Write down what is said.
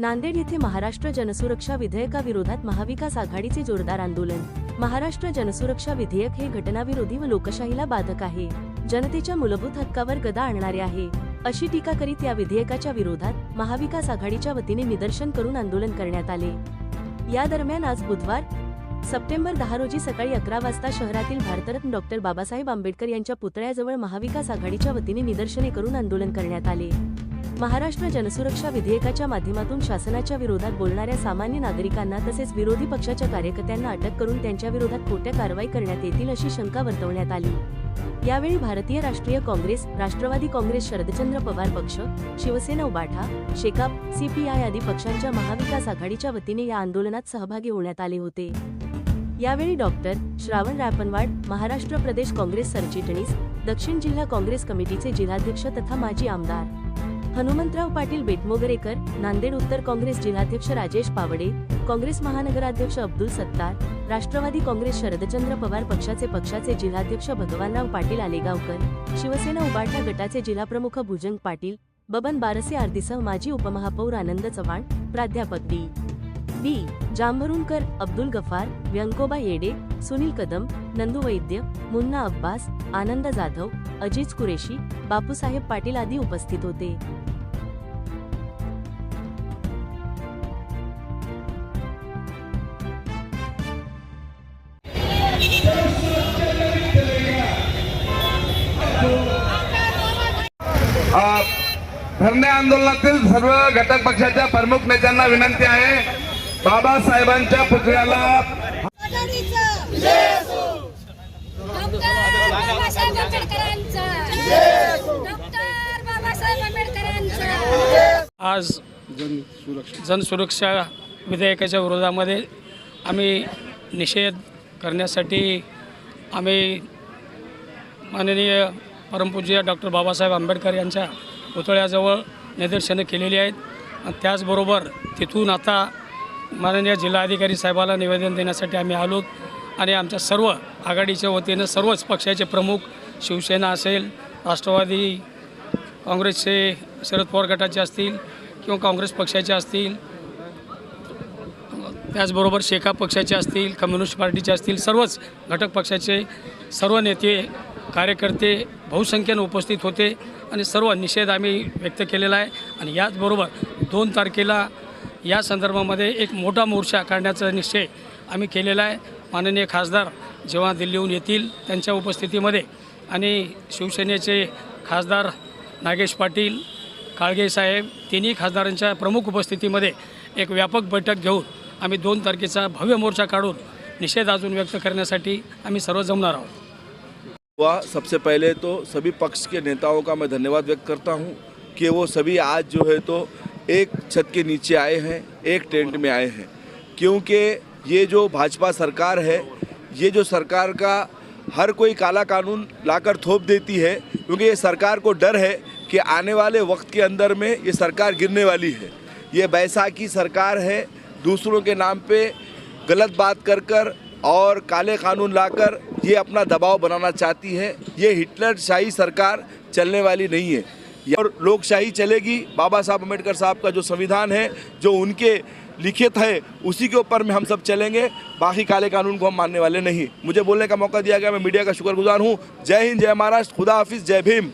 नांदेड येथे महाराष्ट्र जनसुरक्षा विधेयकाविरोधात महाविकास आघाडीचे जोरदार आंदोलन. महाराष्ट्र जनसुरक्षा विधेयक हे घटनाविरोधी व लोकशाहीला बाधक आहे. जनतेच्या मूलभूत हक्कावर गदा आणणारे आहे. अशी टीका करीत या विधेयकाच्या विरोधात महाविकास आघाडीच्या वतीने निदर्शन करून आंदोलन करण्यात आले. या दरम्यान आज बुधवार सप्टेंबर दहा रोजी सकाळी अकरा वाजता शहरातील भारतरत्न डॉक्टर बाबासाहेब आंबेडकर यांच्या पुतळ्याजवळ महाविकास आघाडीच्या वतीने निदर्शने करून आंदोलन करण्यात आले. महाराष्ट्र जनसुरक्षा विधेयकाच्या माध्यमातून शासनाच्या विरोधात बोलणाऱ्या सामान्य नागरिकांना तसेच विरोधी पक्षाच्या कार्यकर्त्यांना अटक करून त्यांच्या विरोधात खोट्या कारवाई करण्यात येतील अशी शंका वर्तवण्यात आली. यावेळी भारतीय राष्ट्रीय काँग्रेस राष्ट्रवादी काँग्रेस शरदचंद्र पवार पक्ष शिवसेना उबाठा शेकाप सीपीआय आदी पक्षांच्या महाविकास आघाडीच्या वतीने या आंदोलनात सहभागी होण्यात आले होते. यावेळी डॉक्टर श्रावण रापनवाड महाराष्ट्र प्रदेश काँग्रेस सरचिटणीस दक्षिण जिल्हा काँग्रेस कमिटीचे जिल्हाध्यक्ष तथा माजी आमदार. हनुमंतराव पाटील बेटमोगरेकर नांदेड उत्तर काँग्रेस जिल्हाध्यक्ष राजेश पावडे काँग्रेस महानगराध्यक्ष अब्दुल सत्तार राष्ट्रवादी काँग्रेस शरदचंद्र पवार पक्षाचे पक्षाचे जिल्हाध्यक्ष भगवानराव पाटील आलेगावकर शिवसेना उबाटा गटाचे जिल्हाप्रमुख भुजंग पाटील बबन बारसे आरतीसह माजी उपमहापौर आनंद चव्हाण प्राध्यापक डी. बी जांभरुणकर अब्दुल गफार व्यंकोबा येडे सुनील कदम नंदू वैद्य मुन्ना अब्बास आनंद जाधव अजिज कुरेशी बापूसाहेब पाटील आदी उपस्थित होते. धरणे आंदोलनातील सर्व घटक पक्षाच्या प्रमुख नेत्यांना विनंती आहे. बाबासाहेबांच्या पुतळ्याला. आघाडीचं. डॉक्टर बाबासाहेब आंबेडकरांचा. डॉक्टर बाबासाहेब आंबेडकरांचा. आज जनसुरक्षा विधेयकाच्या विरोधामध्ये आम्ही निषेध करण्यासाठी आम्ही माननीय परमपूज्य डॉक्टर बाबासाहेब आंबेडकर यांच्या पुतळ्याजवळ निदर्शनं केलेली आहेत. आणि त्याचबरोबर तिथून आता माननीय जिल्हाधिकारी साहेबाला निवेदन देण्यासाठी आम्ही आलो आणि आमच्या सर्व आघाडीच्या वतीनं सर्वच पक्षाचे प्रमुख शिवसेना असेल राष्ट्रवादी काँग्रेसचे शरद पवार गटाचे असतील किंवा काँग्रेस पक्षाचे असतील त्याचबरोबर शेका पक्षाचे असतील कम्युनिस्ट पार्टीचे असतील सर्वच घटक पक्षाचे सर्व नेते कार्यकर्ते बहुसंख्येनं उपस्थित होते आणि सर्व निषेध आम्ही व्यक्त केलेला आहे. आणि याचबरोबर दोन तारखेला या संदर्भामध्ये एक मोठा मोर्चा काढण्याचा निश्चय आम्ही केलेला आहे. माननीय खासदार जेव्हा दिल्लीहून येतील त्यांच्या उपस्थितीमध्ये आणि शिवसेनेचे खासदार नागेश पाटील काळगे साहेब तिन्ही खासदारांच्या प्रमुख उपस्थितीमध्ये एक व्यापक बैठक घेऊन आम्ही दोन तारखेचा भव्य मोर्चा काढून निषेध अजून व्यक्त करण्यासाठी आम्ही सर्व जमणार आहोत. हुआ सबसे पहले तो सभी पक्ष के नेताओं का मैं धन्यवाद व्यक्त करता हूँ कि वो सभी आज जो है तो एक छत के नीचे आए हैं, एक टेंट में आए हैं। क्योंकि ये जो भाजपा सरकार है, ये जो सरकार का हर कोई काला कानून लाकर थोप देती है, क्योंकि ये सरकार को डर है कि आने वाले वक्त के अंदर में ये सरकार गिरने वाली है। ये बैसाखी सरकार है, दूसरों के नाम पे गलत बात कर कर और काले कानून लाकर ये अपना दबाव बनाना चाहती है। ये हिटलर शाही सरकार चलने वाली नहीं है। और लोकशाही चलेगी, बाबा साहब अंबेडकर साहब का जो संविधान है, जो उनके लिखित है, उसी के ऊपर में हम सब चलेंगे। बाकी काले कानून को हम मानने वाले नहीं। मुझे बोलने का मौका दिया गया, मैं मीडिया का शुक्रगुजार हूँ। जय हिंद, जय महाराष्ट्र, खुदा हाफिज, जय भीम।